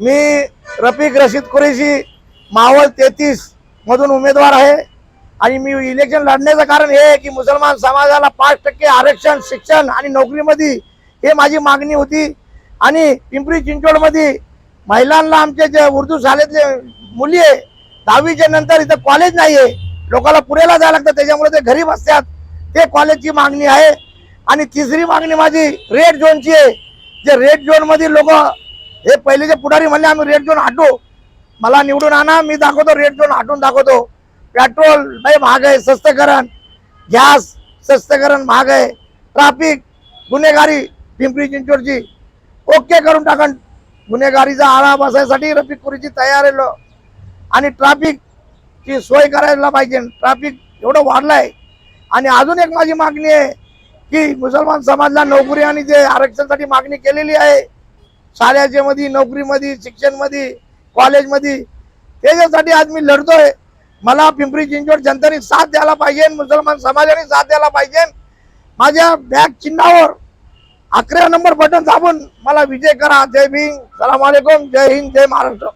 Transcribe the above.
मी रफिक रशीद कुरेशी मावळ तेहतीस मधून उमेदवार आहे. आणि मी इलेक्शन लढण्याचं कारण हे आहे की मुसलमान समाजाला पाच टक्के आरक्षण शिक्षण आणि नोकरीमध्ये हे माझी मागणी होती. आणि पिंपरी चिंचवडमध्ये महिलांना आमचे जे उर्दू शाळेतले मुली आहे दहावीच्या नंतर इथं कॉलेज नाही आहे. लोकांना पुण्याला जायला लागतं त्याच्यामुळे ते घरी बसतात. ते कॉलेजची मागणी आहे. आणि तिसरी मागणी माझी रेड झोनची आहे. जे रेड झोनमध्ये लोकं लोक हे पहिलेचे पुढारी म्हणले आम्ही रेड झोन हटू. मला निवडून आणा मी दाखवतो रेड झोन हटून दाखवतो. पेट्रोल नाही महाग आहे स्वस्तकरण गॅस स्वस्तकरण महाग आहे. ट्राफिक गुन्हेगारी पिंपरी चिंचवडची. ओके करून टाकन गुन्हेगारीचा आळा बसायसाठी रफिक पुरीची तयार आहे आणि आणि ट्राफिकची सोय करायला पाहिजे. ट्राफिक एवढं वाढलंय. आणि अजून एक माझी मागणी आहे की मुसलमान समाजला नोकरी आणि जे आरक्षणसाठी मागणी केलेली आहे शाळेच्या मध्ये नोकरीमध्ये शिक्षणमध्ये कॉलेजमध्ये त्याच्यासाठी आज मी लढतोय. मला पिंपरी चिंचवड जनतेने साथ द्यायला पाहिजे मुसलमान समाजाने साथ द्यायला पाहिजे. माझ्या बॅग चिन्हावर अकरा नंबर बटन दाबून मला विजय करा. जय भीम. सलाम वालेकुम जय हिंद. जय महाराष्ट्र.